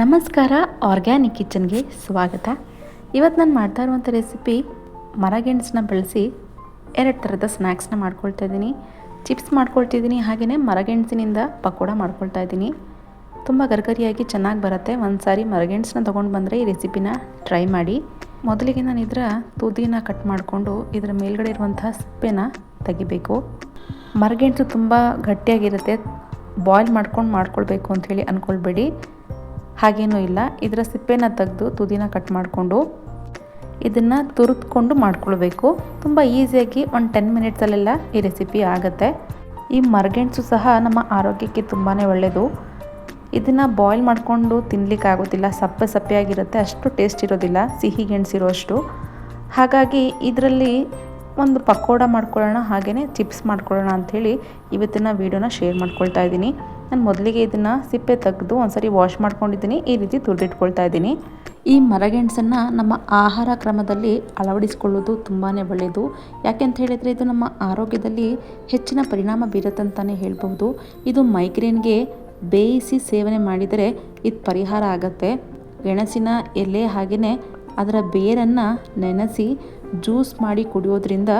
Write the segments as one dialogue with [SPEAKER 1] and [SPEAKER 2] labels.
[SPEAKER 1] ನಮಸ್ಕಾರ ಆರ್ಗ್ಯಾನಿಕ್ ಕಿಚನ್ಗೆ ಸ್ವಾಗತ. ಇವತ್ತು ನಾನು ಮಾಡ್ತಾ ಇರುವಂಥ ರೆಸಿಪಿ ಮರಗೆಣಸನ್ನ ಬಳಸಿ ಎರಡು ಥರದ ಸ್ನ್ಯಾಕ್ಸ್ನ ಮಾಡ್ಕೊಳ್ತಾ ಇದ್ದೀನಿ. ಚಿಪ್ಸ್ ಮಾಡ್ಕೊಳ್ತಿದ್ದೀನಿ ಹಾಗೆಯೇ ಮರಗೆಣಸಿನಿಂದ ಪಕೋಡ ಮಾಡ್ಕೊಳ್ತಾ ಇದ್ದೀನಿ. ತುಂಬ ಗರ್ಗರಿಯಾಗಿ ಚೆನ್ನಾಗಿ ಬರುತ್ತೆ. ಒಂದು ಸಾರಿ ಮರಗೆಣಸನ್ನ ತೊಗೊಂಡು ಬಂದರೆ ಈ ರೆಸಿಪಿನ ಟ್ರೈ ಮಾಡಿ. ಮೊದಲಿಗೆ ನಾನು ಇದರ ತುದಿನ ಕಟ್ ಮಾಡಿಕೊಂಡು ಇದರ ಮೇಲ್ಗಡೆ ಇರುವಂಥ ಸಿಪ್ಪೆನ ತೆಗಿಬೇಕು. ಮರಗೆಣಸು ತುಂಬ ಗಟ್ಟಿಯಾಗಿರುತ್ತೆ. ಬಾಯ್ಲ್ ಮಾಡ್ಕೊಂಡು ಮಾಡ್ಕೊಳ್ಬೇಕು ಅಂಥೇಳಿ ಅಂದ್ಕೊಳ್ಬೇಡಿ ಹಾಗೇನೂ ಇಲ್ಲ. ಇದರ ಸಿಪ್ಪೆನ ತೆಗೆದು ತುದಿನ ಕಟ್ ಮಾಡಿಕೊಂಡು ಇದನ್ನು ತುರಿದ್ಕೊಂಡು ಮಾಡ್ಕೊಳ್ಬೇಕು. ತುಂಬ ಈಸಿಯಾಗಿ ಒಂದು ಟೆನ್ ಮಿನಿಟ್ಸಲ್ಲೆಲ್ಲ ಈ ರೆಸಿಪಿ ಆಗುತ್ತೆ. ಈ ಮರಗೆಣಸು ಸಹ ನಮ್ಮ ಆರೋಗ್ಯಕ್ಕೆ ತುಂಬಾ ಒಳ್ಳೆಯದು ಇದನ್ನು ಬಾಯ್ಲ್ ಮಾಡಿಕೊಂಡು ತಿನ್ನಲಿಕ್ಕೆ ಆಗೋದಿಲ್ಲ. ಸಪ್ಪೆ ಸಪ್ಪೆಯಾಗಿರುತ್ತೆ. ಅಷ್ಟು ಟೇಸ್ಟ್ ಇರೋದಿಲ್ಲ. ಸಿಹಿ ಗೆಣಸಿರೋಷ್ಟು ಹಾಗಾಗಿ ಇದರಲ್ಲಿ ಒಂದು ಪಕೋಡ ಮಾಡ್ಕೊಳ್ಳೋಣ ಹಾಗೆಯೇ ಚಿಪ್ಸ್ ಮಾಡ್ಕೊಳ್ಳೋಣ ಅಂಥೇಳಿ ಇವತ್ತಿನ ವೀಡಿಯೋನ ಶೇರ್ ಮಾಡ್ಕೊಳ್ತಾ ಇದ್ದೀನಿ. ನಾನು ಮೊದಲಿಗೆ ಇದನ್ನು ಸಿಪ್ಪೆ ತೆಗೆದು ಒಂದ್ಸರಿ ವಾಶ್ ಮಾಡ್ಕೊಂಡಿದ್ದೀನಿ. ಈ ರೀತಿ ತುರಿದಿಟ್ಕೊಳ್ತಾ ಇದ್ದೀನಿ. ಈ ಮರಗೆಣಸನ್ನು ನಮ್ಮ ಆಹಾರ ಕ್ರಮದಲ್ಲಿ ಅಳವಡಿಸಿಕೊಳ್ಳೋದು ತುಂಬಾ ಒಳ್ಳೆಯದು ಯಾಕೆಂತ ಹೇಳಿದರೆ ಇದು ನಮ್ಮ ಆರೋಗ್ಯದಲ್ಲಿ ಹೆಚ್ಚಿನ ಪರಿಣಾಮ ಬೀರುತ್ತಂತಲೇ ಹೇಳ್ಬೋದು ಇದು ಮೈಗ್ರೇನ್ಗೆ ಬೇಯಿಸಿ ಸೇವನೆ ಮಾಡಿದರೆ ಇದು ಪರಿಹಾರ ಆಗತ್ತೆ. ಗೆಣಸಿನ ಎಲೆ ಹಾಗೆಯೇ ಅದರ ಬೇರನ್ನು ನೆನೆಸಿ ಜ್ಯೂಸ್ ಮಾಡಿ ಕುಡಿಯೋದ್ರಿಂದ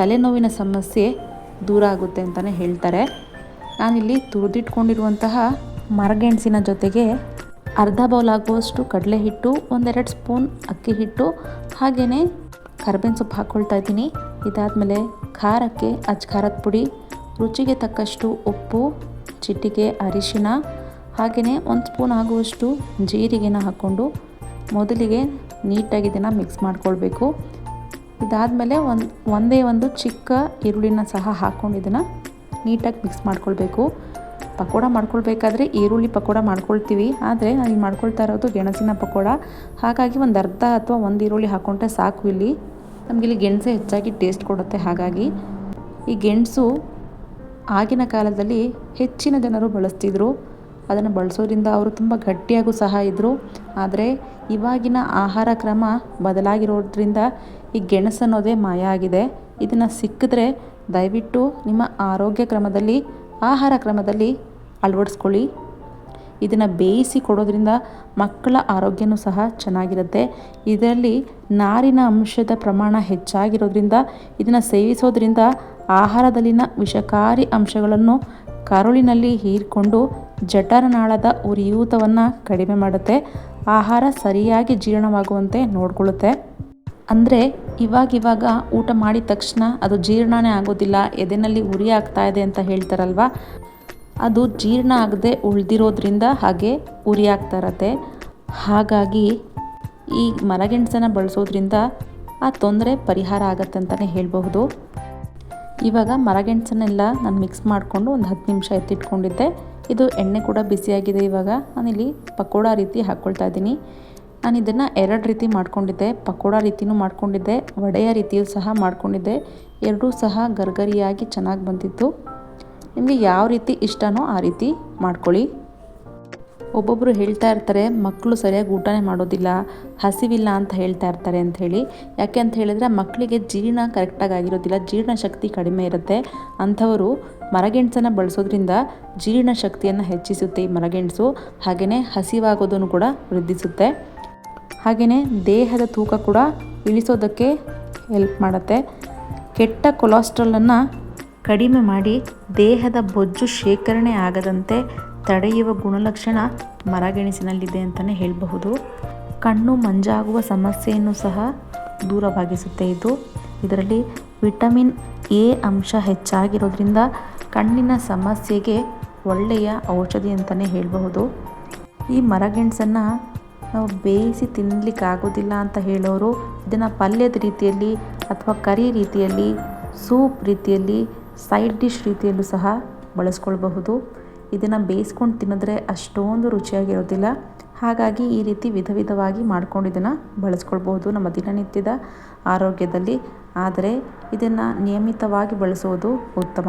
[SPEAKER 1] ತಲೆನೋವಿನ ಸಮಸ್ಯೆ ದೂರ ಆಗುತ್ತೆ ಅಂತಲೇ ಹೇಳ್ತಾರೆ. ನಾನಿಲ್ಲಿ ತುರಿದಿಟ್ಕೊಂಡಿರುವಂತಹ ಮರಗೆಣಸಿನ ಜೊತೆಗೆ ಅರ್ಧ ಬೌಲ್ ಆಗುವಷ್ಟು ಕಡಲೆ ಹಿಟ್ಟು, ಒಂದೆರಡು ಸ್ಪೂನ್ ಅಕ್ಕಿ ಹಿಟ್ಟು ಹಾಗೆಯೇ ಕರ್ಬೇವಿನ ಸೊಪ್ಪು ಹಾಕ್ಕೊಳ್ತಾ ಇದ್ದೀನಿ. ಇದಾದಮೇಲೆ ಖಾರಕ್ಕೆ ಅಚ್ ಖಾರದ ಪುಡಿ, ರುಚಿಗೆ ತಕ್ಕಷ್ಟು ಉಪ್ಪು, ಚಿಟಿಕೆ, ಅರಿಶಿನ ಹಾಗೆಯೇ ಒಂದು ಸ್ಪೂನ್ ಆಗುವಷ್ಟು ಜೀರಿಗೆನ ಹಾಕ್ಕೊಂಡು ಮೊದಲಿಗೆ ನೀಟಾಗಿ ಇದನ್ನು ಮಿಕ್ಸ್ ಮಾಡ್ಕೊಳ್ಬೇಕು. ಇದಾದಮೇಲೆ ಒಂದು, ಒಂದೇ ಒಂದು ಚಿಕ್ಕ ಈರುಳ್ಳಿನ ಸಹ ಹಾಕ್ಕೊಂಡು ಇದನ್ನು ನೀಟಾಗಿ ಮಿಕ್ಸ್ ಮಾಡ್ಕೊಳ್ಬೇಕು. ಪಕೋಡ ಮಾಡ್ಕೊಳ್ಬೇಕಾದ್ರೆ ಈರುಳ್ಳಿ ಪಕೋಡ ಮಾಡ್ಕೊಳ್ತೀವಿ. ಆದರೆ ನಾನು ಮಾಡ್ಕೊಳ್ತಾ ಇರೋದು ಗೆಣಸಿನ ಪಕೋಡ. ಹಾಗಾಗಿ ಒಂದು ಅರ್ಧ ಅಥವಾ ಒಂದು ಈರುಳ್ಳಿ ಹಾಕ್ಕೊಂಡ್ರೆ ಸಾಕು ಇಲ್ಲಿ. ನಮಗಿಲ್ಲಿ ಗೆಣಸೆ ಹೆಚ್ಚಾಗಿ ಟೇಸ್ಟ್ ಕೊಡುತ್ತೆ ಹಾಗಾಗಿ. ಈ ಗೆಣಸು ಆಗಿನ ಕಾಲದಲ್ಲಿ ಹೆಚ್ಚಿನ ಜನರು ಬಳಸ್ತಿದ್ರು. ಅದನ್ನು ಬಳಸೋದ್ರಿಂದ ಅವರು ತುಂಬ ಗಟ್ಟಿಯಾಗೂ ಸಹ ಇದ್ದರು ಆದರೆ ಇವಾಗಿನ ಆಹಾರ ಕ್ರಮ ಬದಲಾಗಿರೋದ್ರಿಂದ ಈ ಗೆಣಸು ಅನ್ನೋದೇ ಮಾಯ ಆಗಿದೆ. ಇದನ್ನು ಸಿಕ್ಕಿದ್ರೆ ದಯವಿಟ್ಟು ನಿಮ್ಮ ಆರೋಗ್ಯ ಕ್ರಮದಲ್ಲಿ, ಆಹಾರ ಕ್ರಮದಲ್ಲಿ ಅಳವಡಿಸ್ಕೊಳ್ಳಿ. ಇದನ್ನು ಬೇಯಿಸಿ ಕೊಡೋದ್ರಿಂದ ಮಕ್ಕಳ ಆರೋಗ್ಯನೂ ಸಹ ಚೆನ್ನಾಗಿರುತ್ತೆ. ಇದರಲ್ಲಿ ನಾರಿನ ಅಂಶದ ಪ್ರಮಾಣ ಹೆಚ್ಚಾಗಿರೋದ್ರಿಂದ, ಇದನ್ನು ಸೇವಿಸೋದ್ರಿಂದ ಆಹಾರದಲ್ಲಿನ ವಿಷಕಾರಿ ಅಂಶಗಳನ್ನು ಕರುಳಿನಲ್ಲಿ ಹೀರಿಕೊಂಡು ಜಠರನಾಳದ ಉರಿಯೂತವನ್ನು ಕಡಿಮೆ ಮಾಡುತ್ತೆ. ಆಹಾರ ಸರಿಯಾಗಿ ಜೀರ್ಣವಾಗುವಂತೆ ನೋಡಿಕೊಳ್ಳುತ್ತೆ. ಅಂದರೆ ಇವಾಗಿವಾಗ ಊಟ ಮಾಡಿದ ತಕ್ಷಣ ಅದು ಜೀರ್ಣನೇ ಆಗೋದಿಲ್ಲ, ಎದೆನಲ್ಲಿ ಉರಿ ಆಗ್ತಾ ಇದೆ ಅಂತ ಹೇಳ್ತಾರಲ್ವ? ಅದು ಜೀರ್ಣ ಆಗದೆ ಉಳಿದಿರೋದ್ರಿಂದ ಹಾಗೆ ಉರಿ ಆಗ್ತಾ ಇರತ್ತೆ. ಹಾಗಾಗಿ ಈ ಮರಗೆಣಸನ್ನು ಬಳಸೋದ್ರಿಂದ ಆ ತೊಂದರೆ ಪರಿಹಾರ ಆಗತ್ತೆ ಅಂತಲೇ ಹೇಳಬಹುದು. ಇವಾಗ ಮರಗೆಣಸನ್ನೆಲ್ಲ ನಾನು ಮಿಕ್ಸ್ ಮಾಡಿಕೊಂಡು ಒಂದು ಹತ್ತು ನಿಮಿಷ ಎತ್ತಿಟ್ಕೊಂಡಿದ್ದೆ. ಇದು ಎಣ್ಣೆ ಕೂಡ ಬಿಸಿಯಾಗಿದೆ ಇವಾಗ. ನಾನಿಲ್ಲಿ ಪಕೋಡ ರೀತಿ ಹಾಕ್ಕೊಳ್ತಾ ಇದ್ದೀನಿ. ನಾನು ಇದನ್ನು ಎರಡು ರೀತಿ ಮಾಡ್ಕೊಂಡಿದ್ದೆ, ಪಕೋಡ ರೀತಿಯೂ ಮಾಡ್ಕೊಂಡಿದ್ದೆ, ವಡೆಯ ರೀತಿಯೂ ಸಹ ಮಾಡ್ಕೊಂಡಿದ್ದೆ, ಎರಡೂ ಸಹ ಗರ್ಗರಿಯಾಗಿ ಚೆನ್ನಾಗಿ ಬಂದಿತ್ತು. ನಿಮಗೆ ಯಾವ ರೀತಿ ಇಷ್ಟನೋ ಆ ರೀತಿ ಮಾಡ್ಕೊಳ್ಳಿ. ಒಬ್ಬೊಬ್ಬರು ಹೇಳ್ತಾ ಇರ್ತಾರೆ ಮಕ್ಕಳು ಸರಿಯಾಗಿ ಊಟನೇ ಮಾಡೋದಿಲ್ಲ, ಹಸಿವಿಲ್ಲ ಅಂತ ಹೇಳ್ತಾ ಇರ್ತಾರೆ ಅಂಥೇಳಿ ಯಾಕೆ ಅಂತ ಹೇಳಿದ್ರೆ ಮಕ್ಕಳಿಗೆ ಜೀರ್ಣ ಕರೆಕ್ಟಾಗಿ ಆಗಿರೋದಿಲ್ಲ ಜೀರ್ಣಶಕ್ತಿ ಕಡಿಮೆ ಇರುತ್ತೆ. ಅಂಥವರು ಮರಗೆಣಸನ್ನು ಬಳಸೋದ್ರಿಂದ ಜೀರ್ಣಶಕ್ತಿಯನ್ನು ಹೆಚ್ಚಿಸುತ್ತೆ ಈ ಮರಗೆಣಸು ಹಾಗೆಯೇ ಹಸಿವಾಗೋದನ್ನು ಕೂಡ ವೃದ್ಧಿಸುತ್ತೆ. ಹಾಗೆಯೇ ದೇಹದ ತೂಕ ಕೂಡ ಇಳಿಸೋದಕ್ಕೆ ಹೆಲ್ಪ್ ಮಾಡುತ್ತೆ. ಕೆಟ್ಟ ಕೊಲೆಸ್ಟ್ರಾಲನ್ನು ಕಡಿಮೆ ಮಾಡಿ ದೇಹದ ಬೊಜ್ಜು ಶೇಖರಣೆ ಆಗದಂತೆ ತಡೆಯುವ ಗುಣಲಕ್ಷಣ ಮರಗೆಣಸಿನಲ್ಲಿದೆ ಅಂತಲೇ ಹೇಳಬಹುದು. ಕಣ್ಣು ಮಂಜಾಗುವ ಸಮಸ್ಯೆಯನ್ನು ಸಹ ದೂರವಾಗಿಸುತ್ತೆ ಇದು. ಇದರಲ್ಲಿ ವಿಟಮಿನ್ ಎ ಅಂಶ ಹೆಚ್ಚಾಗಿರೋದ್ರಿಂದ ಕಣ್ಣಿನ ಸಮಸ್ಯೆಗೆ ಒಳ್ಳೆಯ ಔಷಧಿ ಅಂತಲೇ ಹೇಳಬಹುದು. ಈ ಮರಗೆಣಸನ್ನು ನಾವು ಬೇಯಿಸಿ ತಿನ್ನಲಿಕ್ಕೆ ಆಗೋದಿಲ್ಲ ಅಂತ ಹೇಳೋರು ಇದನ್ನು ಪಲ್ಯದ ರೀತಿಯಲ್ಲಿ ಅಥವಾ ಕರಿ ರೀತಿಯಲ್ಲಿ, ಸೂಪ್ ರೀತಿಯಲ್ಲಿ, ಸೈಡ್ ಡಿಶ್ ರೀತಿಯಲ್ಲೂ ಸಹ ಬಳಸ್ಕೊಳ್ಬಹುದು. ಇದನ್ನು ಬೇಯಿಸ್ಕೊಂಡು ತಿನ್ನಿದ್ರೆ ಅಷ್ಟೊಂದು ರುಚಿಯಾಗಿರೋದಿಲ್ಲ. ಹಾಗಾಗಿ ಈ ರೀತಿ ವಿಧ ವಿಧವಾಗಿ ಮಾಡ್ಕೊಂಡು ಇದನ್ನು ಬಳಸ್ಕೊಳ್ಬಹುದು ನಮ್ಮ ದಿನನಿತ್ಯದ ಆರೋಗ್ಯದಲ್ಲಿ. ಆದರೆ ಇದನ್ನು ನಿಯಮಿತವಾಗಿ ಬಳಸೋದು ಉತ್ತಮ.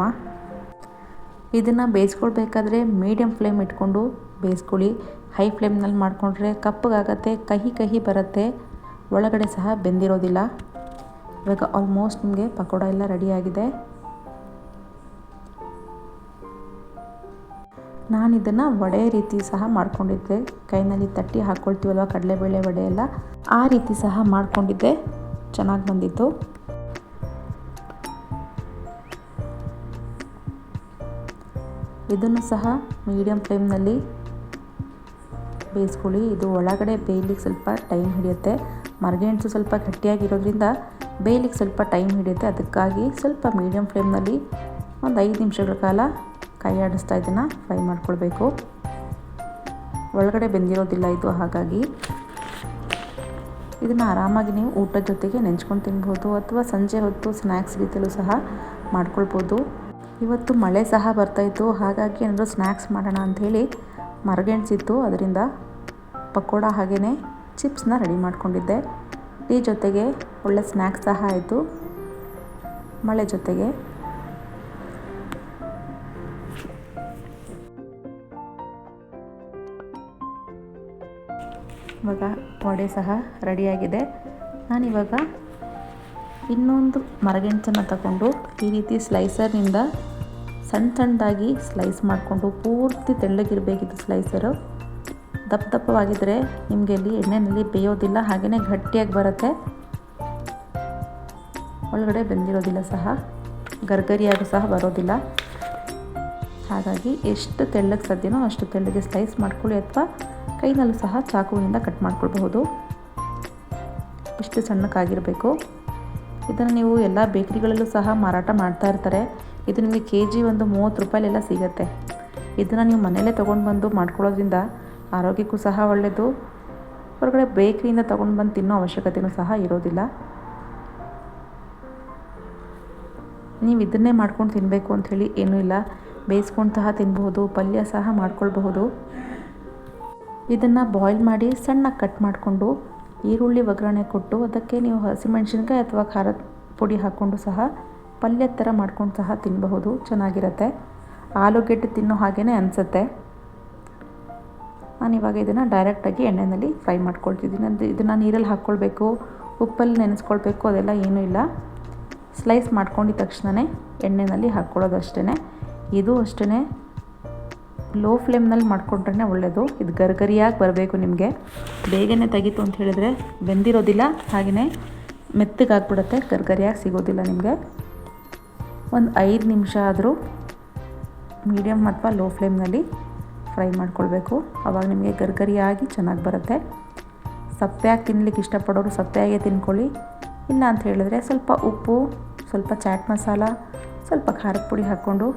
[SPEAKER 1] ಇದನ್ನು ಬೇಯಿಸ್ಕೊಳ್ಬೇಕಾದ್ರೆ ಮೀಡಿಯಮ್ ಫ್ಲೇಮ್ ಇಟ್ಕೊಂಡು ಬೇಯಿಸ್ಕೊಳ್ಳಿ. ಹೈ ಫ್ಲೇಮ್ನಲ್ಲಿ ಮಾಡಿಕೊಂಡ್ರೆ ಕಪ್ಪಗಾಗತ್ತೆ, ಕಹಿ ಕಹಿ ಬರುತ್ತೆ. ಒಳಗಡೆ ಸಹ ಬೆಂದಿರೋದಿಲ್ಲ. ಇವಾಗ ಆಲ್ಮೋಸ್ಟ್ ನಿಮಗೆ ಪಕೋಡ ಎಲ್ಲ ರೆಡಿಯಾಗಿದೆ ನಾನು ಇದನ್ನು ವಡೆ ರೀತಿ ಸಹ ಮಾಡ್ಕೊಂಡಿದ್ದೆ. ಕೈನಲ್ಲಿ ತಟ್ಟಿ ಹಾಕ್ಕೊಳ್ತೀವಲ್ವ ಕಡಲೆಬೇಳೆ ವಡೆ ಎಲ್ಲ? ಆ ರೀತಿ ಸಹ ಮಾಡ್ಕೊಂಡಿದ್ದೆ. ಚೆನ್ನಾಗಿ ಬಂದಿತ್ತು. ಇದನ್ನು ಸಹ ಮೀಡಿಯಮ್ ಫ್ಲೇಮ್ನಲ್ಲಿ ಬೇಯಿಸ್ಕೊಳ್ಳಿ ಇದು ಒಳಗಡೆ ಬೇಯಲಿಕ್ಕೆ ಸ್ವಲ್ಪ ಟೈಮ್ ಹಿಡಿಯುತ್ತೆ. ಮರಗೆಣಸು ಸ್ವಲ್ಪ ಗಟ್ಟಿಯಾಗಿರೋದ್ರಿಂದ ಬೇಯಲಿಕ್ಕೆ ಸ್ವಲ್ಪ ಟೈಮ್ ಹಿಡಿಯುತ್ತೆ. ಅದಕ್ಕಾಗಿ ಸ್ವಲ್ಪ ಮೀಡಿಯಮ್ ಫ್ಲೇಮ್ನಲ್ಲಿ ಒಂದು ಐದು ನಿಮಿಷಗಳ ಕಾಲ ಕೈ ಆಡಿಸ್ತಾ ಇದನ್ನು ಫ್ರೈ ಮಾಡ್ಕೊಳ್ಬೇಕು. ಒಳಗಡೆ ಬೆಂದಿರೋದಿಲ್ಲ ಇದು, ಹಾಗಾಗಿ ಇದನ್ನು ಆರಾಮಾಗಿ ನೀವು ಊಟದ ಜೊತೆಗೆ ನೆಂಚ್ಕೊಂಡು ತಿನ್ಬೋದು ಅಥವಾ ಸಂಜೆ ಹೊತ್ತು ಸ್ನ್ಯಾಕ್ಸ್ ರೀತಿಯಲ್ಲೂ ಸಹ ಮಾಡ್ಕೊಳ್ಬೋದು. ಇವತ್ತು ಮಳೆ ಸಹ ಬರ್ತಾಯಿತ್ತು ಹಾಗಾಗಿ ಏನಾದರೂ ಸ್ನ್ಯಾಕ್ಸ್ ಮಾಡೋಣ ಅಂಥೇಳಿ ಮರಗೆಣಸಿತ್ತು ಅದರಿಂದ ಪಕೋಡ ಹಾಗೆಯೇ ಚಿಪ್ಸ್ನ ರೆಡಿ ಮಾಡಿಕೊಂಡಿದ್ದೆ. ಈ ಜೊತೆಗೆ ಒಳ್ಳೆ ಸ್ನ್ಯಾಕ್ಸ್ ಸಹ ಆಯಿತು. ಮಳೆ ಜೊತೆಗೆ. ಇವಾಗ ವಡೆ ಸಹ ರೆಡಿಯಾಗಿದೆ. ನಾನಿವಾಗ ಇನ್ನೊಂದು ಮರಗೆಂಚನ್ನು ತಗೊಂಡು ಈ ರೀತಿ ಸ್ಲೈಸರ್ನಿಂದ ಸಣ್ಣ ಸಣ್ಣದಾಗಿ ಸ್ಲೈಸ್ ಮಾಡಿಕೊಂಡು ಪೂರ್ತಿ ತೆಳ್ಳಗಿರಬೇಕಿತ್ತು ಸ್ಲೈಸರು. ದಪ್ಪ ದಪ್ಪವಾಗಿದ್ದರೆ ನಿಮಗೆ ಇಲ್ಲಿ ಎಣ್ಣೆಯಲ್ಲಿ ಬೇಯೋದಿಲ್ಲ ಹಾಗೆಯೇ ಗಟ್ಟಿಯಾಗಿ ಬರುತ್ತೆ. ಒಳಗಡೆ ಬೆಂದಿರೋದಿಲ್ಲ ಸಹ, ಗರ್ಗರಿಯಾಗೂ ಸಹ ಬರೋದಿಲ್ಲ. ಹಾಗಾಗಿ ಎಷ್ಟು ತೆಳ್ಳಗೆ ಸದ್ಯನೋ ಅಷ್ಟು ತೆಳ್ಳಗೆ ಸ್ಲೈಸ್ ಮಾಡ್ಕೊಳ್ಳಿ ಅಥವಾ ಕೈನಲ್ಲೂ ಸಹ ಚಾಕುವಿನಿಂದ ಕಟ್ ಮಾಡ್ಕೊಳ್ಬಹುದು. ಇಷ್ಟು ಸಣ್ಣಕ್ಕಾಗಿರಬೇಕು. ಇದನ್ನು ನೀವು ಎಲ್ಲ ಬೇಕರಿಗಳಲ್ಲೂ ಸಹ ಮಾರಾಟ ಮಾಡ್ತಾ ಇರ್ತಾರೆ. ಇದು ನಿಮಗೆ ಕೆ ಜಿ ಒಂದು ಮೂವತ್ತು ರೂಪಾಯಿಲೆಲ್ಲ ಸಿಗುತ್ತೆ. ಇದನ್ನು ನೀವು ಮನೆಯಲ್ಲೇ ತೊಗೊಂಡು ಬಂದು ಮಾಡ್ಕೊಳ್ಳೋದ್ರಿಂದ ಆರೋಗ್ಯಕ್ಕೂ ಸಹ ಒಳ್ಳೆಯದು. ಹೊರಗಡೆ ಬೇಕ್ರಿಯಿಂದ ತೊಗೊಂಡು ಬಂದು ತಿನ್ನೋ ಅವಶ್ಯಕತೆಯೂ ಸಹ ಇರೋದಿಲ್ಲ. ನೀವು ಇದನ್ನೇ ಮಾಡ್ಕೊಂಡು ತಿನ್ನಬೇಕು ಅಂಥೇಳಿ ಏನೂ ಇಲ್ಲ. ಬೇಯಿಸ್ಕೊಂಡು ಸಹ ತಿನ್ಬಹುದು, ಪಲ್ಯ ಸಹ ಮಾಡ್ಕೊಳ್ಬಹುದು. ಇದನ್ನು ಬಾಯ್ಲ್ ಮಾಡಿ ಸಣ್ಣಗೆ ಕಟ್ ಮಾಡಿಕೊಂಡು ಈರುಳ್ಳಿ ಒಗ್ಗರಣೆ ಕೊಟ್ಟು ಅದಕ್ಕೆ ನೀವು ಹಸಿಮೆಣಸಿನ್ಕಾಯಿ ಅಥವಾ ಖಾರದ ಪುಡಿ ಹಾಕ್ಕೊಂಡು ಸಹ ಪಲ್ಯ ಥರ ಮಾಡ್ಕೊಂಡು ಸಹ ತಿನ್ನಬಹುದು ಚೆನ್ನಾಗಿರುತ್ತೆ. ಆಲೂಗೆಡ್ಡೆ ತಿನ್ನೋ ಹಾಗೇ ಅನಿಸುತ್ತೆ. ನಾನಿವಾಗ ಇದನ್ನು ಡೈರೆಕ್ಟಾಗಿ ಎಣ್ಣೆಯಲ್ಲಿ ಫ್ರೈ ಮಾಡ್ಕೊಳ್ತಿದ್ದೀನಿ. ಅಂದರೆ ಇದನ್ನು ನೀರಲ್ಲಿ ಹಾಕ್ಕೊಳ್ಬೇಕು, ಉಪ್ಪಲ್ಲಿ ನೆನೆಸ್ಕೊಳ್ಬೇಕು, ಅದೆಲ್ಲ ಏನೂ ಇಲ್ಲ. ಸ್ಲೈಸ್ ಮಾಡ್ಕೊಂಡಿದ ತಕ್ಷಣವೇ ಎಣ್ಣೆಯಲ್ಲಿ ಹಾಕ್ಕೊಳ್ಳೋದು ಅಷ್ಟೇ ಇದು ಅಷ್ಟೇ ಲೋ ಫ್ಲೇಮ್ನಲ್ಲಿ ಮಾಡಿಕೊಂಡ್ರೆ ಒಳ್ಳೆಯದು ಇದು ಗರ್ಗರಿಯಾಗಿ ಬರಬೇಕು ನಿಮಗೆ. ಬೇಗನೆ ತೆಗಿತು ಅಂತ ಹೇಳಿದರೆ ಬೆಂದಿರೋದಿಲ್ಲ. ಹಾಗೆಯೇ ಮೆತ್ತಗಾಗ್ಬಿಡುತ್ತೆ. ಗರ್ಗರಿಯಾಗಿ ಸಿಗೋದಿಲ್ಲ ನಿಮಗೆ. ಒಂದು ಐದು ನಿಮಿಷ ಆದರೂ ಮೀಡಿಯಮ್ ಅಥವಾ ಲೋ ಫ್ಲೇಮ್ನಲ್ಲಿ ಫ್ರೈ ಮಾಡ್ಕೊಳ್ಬೇಕು. ಅವಾಗ ನಿಮಗೆ ಗರ್ಗರಿಯಾಗಿ ಚೆನ್ನಾಗಿ ಬರುತ್ತೆ. ಸಪ್ಪೆಯಾಗಿ ತಿನ್ಲಿಕ್ಕೆ ಇಷ್ಟಪಡೋರು ಸಪ್ಪೆಯಾಗೆ ತಿನ್ಕೊಳ್ಳಿ. ಇಲ್ಲ ಅಂತ ಹೇಳಿದ್ರೆ ಸ್ವಲ್ಪ ಉಪ್ಪು, ಸ್ವಲ್ಪ ಚಾಟ್ ಮಸಾಲ, ಸ್ವಲ್ಪ ಖಾರದ ಪುಡಿ ಹಾಕ್ಕೊಂಡು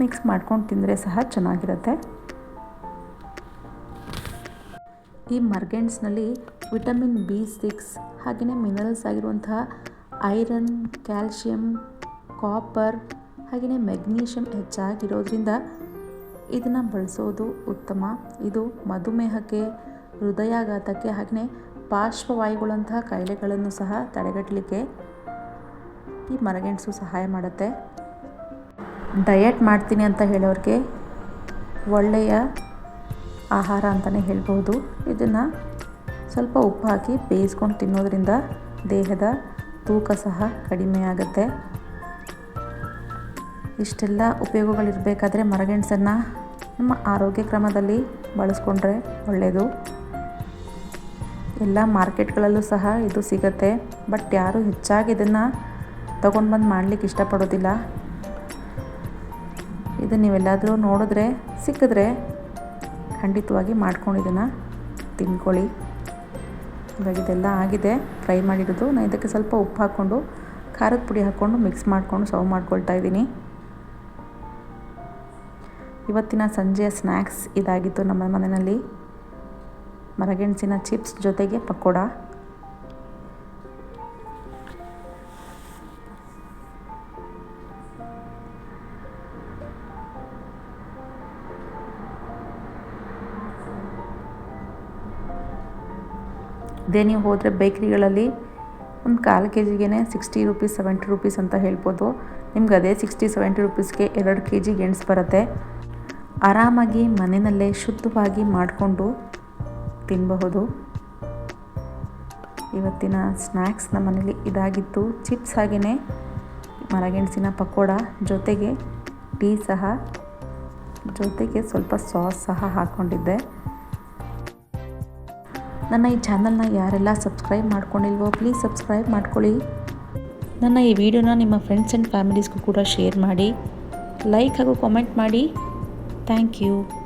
[SPEAKER 1] ಮಿಕ್ಸ್ ಮಾಡ್ಕೊಂಡು ತಿಂದರೆ ಸಹ ಚೆನ್ನಾಗಿರುತ್ತೆ. ಈ ಮರ್ಗೆಂಟ್ಸ್ನಲ್ಲಿ ವಿಟಮಿನ್ ಬಿ ಸಿಕ್ಸ್ ಹಾಗೆಯೇ ಮಿನರಲ್ಸ್ ಆಗಿರುವಂತಹ ಐರನ್, ಕ್ಯಾಲ್ಶಿಯಂ, ಕಾಪರ್ ಹಾಗೆಯೇ ಮೆಗ್ನೀಷಿಯಮ್ ಹೆಚ್ಚಾಗಿರೋದ್ರಿಂದ ಇದನ್ನು ಬಳಸೋದು ಉತ್ತಮ. ಇದು ಮಧುಮೇಹಕ್ಕೆ, ಹೃದಯಾಘಾತಕ್ಕೆ ಹಾಗೆಯೇ ಪಾರ್ಶ್ವವಾಯುಗಳಂತಹ ಕಾಯಿಲೆಗಳನ್ನು ಸಹ ತಡೆಗಟ್ಟಲಿಕ್ಕೆ ಈ ಮರಗೆಣಸು ಸಹಾಯ ಮಾಡುತ್ತೆ. ಡಯಟ್ ಮಾಡ್ತೀನಿ ಅಂತ ಹೇಳೋರಿಗೆ ಒಳ್ಳೆಯ ಆಹಾರ ಅಂತಲೇ ಹೇಳ್ಬೋದು ಇದನ್ನು ಸ್ವಲ್ಪ ಉಪ್ಪು ಹಾಕಿ ಬೇಯಿಸ್ಕೊಂಡು ತಿನ್ನೋದ್ರಿಂದ ದೇಹದ ತೂಕ ಸಹ ಕಡಿಮೆ ಆಗುತ್ತೆ ಇಷ್ಟೆಲ್ಲ ಉಪಯೋಗಗಳಿರಬೇಕಾದ್ರೆ ಮರಗೆಣಸನ್ನು ನಮ್ಮ ಆರೋಗ್ಯ ಕ್ರಮದಲ್ಲಿ ಬಳಸ್ಕೊಂಡ್ರೆ ಒಳ್ಳೆಯದು ಎಲ್ಲ ಮಾರ್ಕೆಟ್ಗಳಲ್ಲೂ ಸಹ ಇದು ಸಿಗುತ್ತೆ. ಬಟ್ ಯಾರೂ ಹೆಚ್ಚಾಗಿ ಇದನ್ನು ತೊಗೊಂಡು ಬಂದು ಮಾಡಲಿಕ್ಕೆ ಇಷ್ಟಪಡೋದಿಲ್ಲ. ಇದು ನೀವೆಲ್ಲಾದರೂ ನೋಡಿದ್ರೆ, ಸಿಕ್ಕಿದ್ರೆ ಖಂಡಿತವಾಗಿ ಮಾಡ್ಕೊಂಡು ಇದನ್ನು ತಿನ್ಕೊಳ್ಳಿ. ಇವಾಗ ಇದೆಲ್ಲ ಆಗಿದೆ. ಫ್ರೈ ಮಾಡಿರೋದು ನಾನು ಇದಕ್ಕೆ ಸ್ವಲ್ಪ ಉಪ್ಪು ಹಾಕ್ಕೊಂಡು, ಖಾರದ ಪುಡಿ ಹಾಕ್ಕೊಂಡು, ಮಿಕ್ಸ್ ಮಾಡಿಕೊಂಡು, ಸರ್ವ್ ಮಾಡ್ಕೊಳ್ತಾ ಇದ್ದೀನಿ. ಇವತ್ತಿನ ಸಂಜೆಯ ಸ್ನ್ಯಾಕ್ಸ್ ಇದಾಗಿತ್ತು ನಮ್ಮ ಮನೆಯಲ್ಲಿ. ಮರಗೆಣಸಿನ ಚಿಪ್ಸ್ ಜೊತೆಗೆ ಪಕೋಡ. ಇದೇ ನೀವು ಹೋದರೆ ಬೇಕ್ರಿಗಳಲ್ಲಿ ಒಂದು ಕಾಲು ಕೆ ಜಿಗೆ ಸಿಕ್ಸ್ಟಿ ರುಪೀಸ್, ಸೆವೆಂಟಿ ರುಪೀಸ್ ಅಂತ ಹೇಳ್ಬೋದು. ನಿಮ್ಗೆ ಅದೇ ಸಿಕ್ಸ್ಟಿ, ಸೆವೆಂಟಿ ರುಪೀಸ್ಗೆ ಎರಡು ಕೆ ಜಿ ಗೆಣಸು ಬರುತ್ತೆ. ಆರಾಮಾಗಿ ಮನೆಯಲ್ಲೇ ಶುದ್ಧವಾಗಿ ಮಾಡಿಕೊಂಡು ತಿನ್ನಬಹುದು ಇವತ್ತಿನ ಸ್ನ್ಯಾಕ್ಸ್ ನಮ್ಮ ಮನೇಲಿ ಇದಾಗಿತ್ತು. ಚಿಪ್ಸ್ ಹಾಗೆಯೇ ಮರಗೆಣಸಿನ ಪಕೋಡ ಜೊತೆಗೆ ಟೀ ಸಹ. ಜೊತೆಗೆ ಸ್ವಲ್ಪ ಸಾಸ್ ಸಹ ಹಾಕ್ಕೊಂಡಿದ್ದೆ ನನ್ನ ಈ ಚಾನಲ್ನ ಯಾರೆಲ್ಲ ಸಬ್ಸ್ಕ್ರೈಬ್ ಮಾಡ್ಕೊಂಡಿಲ್ವೋ ಪ್ಲೀಸ್ ಸಬ್ಸ್ಕ್ರೈಬ್ ಮಾಡ್ಕೊಳ್ಳಿ. ನನ್ನ ಈ ವಿಡಿಯೋನ ನಿಮ್ಮ ಫ್ರೆಂಡ್ಸ್ ಆ್ಯಂಡ್ ಫ್ಯಾಮಿಲೀಸ್ಗೂ ಕೂಡ ಶೇರ್ ಮಾಡಿ. ಲೈಕ್ ಹಾಗೂ ಕಾಮೆಂಟ್ ಮಾಡಿ. Thank you.